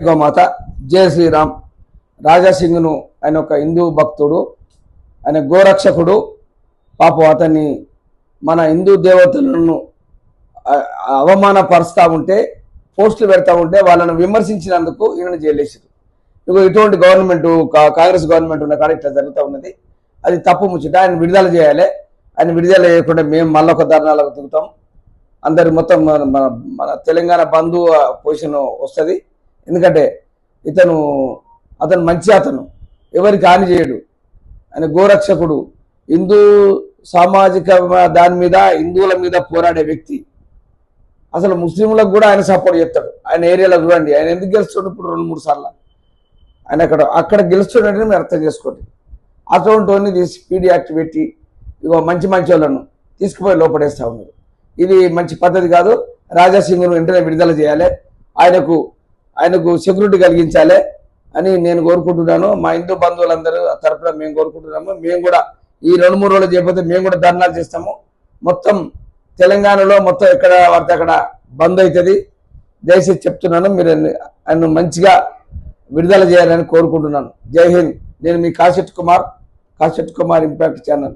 గోమాత జయ శ్రీరామ్ రాజాసింగ్ను ఆయన ఒక హిందూ భక్తుడు ఆయన గోరక్షకుడు పాపం అతన్ని మన హిందూ దేవతలను అవమానపరుస్తూ ఉంటే పోస్టులు పెడతా ఉంటే వాళ్ళను విమర్శించినందుకు ఈయన జైలేసారు. ఇక ఇటువంటి గవర్నమెంట్ కాంగ్రెస్ గవర్నమెంట్ ఉన్న కాడ ఇట్లా జరుగుతూ ఉన్నది. అది తప్పు ముచ్చట ఆయన విడుదల చేయాలి. ఆయన విడుదల చేయకుండా మేము మళ్ళొక ధర్నాలకు దిగుతాం. అందరి మొత్తం మన మన మన తెలంగాణ బంధు పొజిషన్ వస్తుంది. ఎందుకంటే ఇతను అతను మంచి అతను. ఎవరికి హాని చేయడు. ఆయన గోరక్షకుడు. హిందూ సామాజిక దాని మీద హిందువుల మీద పోరాడే వ్యక్తి. అసలు ముస్లింలకు కూడా ఆయన సపోర్ట్ చేస్తాడు. ఆయన ఏరియాలో చూడండి. ఆయన ఎందుకు గెలుస్తుండే ఇప్పుడు రెండు మూడు సార్లు? ఆయన అక్కడ అక్కడ గెలుస్తుండే మీరు అర్థం చేసుకోండి. అటువంటి తీసి పీడీ యాక్ట్ పెట్టి ఇగో మంచి మంచి వాళ్ళను తీసుకుపోయి లోపడేస్తా ఉన్నారు. ఇది మంచి పద్ధతి కాదు. రాజాసింగ్ను వెంటనే విడుదల చేయాలి. ఆయనకు ఆయనకు సెక్యూరిటీ కలిగించాలి అని నేను కోరుకుంటున్నాను. మా హిందూ బంధువులందరూ తరఫున మేము కోరుకుంటున్నాము. మేము కూడా ఈ రెండు మూడు రోజులు చేయకపోతే మేము కూడా ధర్నాలు చేస్తాము. మొత్తం తెలంగాణలో మొత్తం ఎక్కడ పడితే అక్కడ బంద్ అవుతుంది. దయచేసి చెప్తున్నాను మీరు ఆయన మంచిగా విడుదల చేయాలని కోరుకుంటున్నాను. జై హింద్. నేను మీ కాశెట్ కుమార్ కాశెట్ కుమార్ ఇంపాక్ట్ ఛానల్.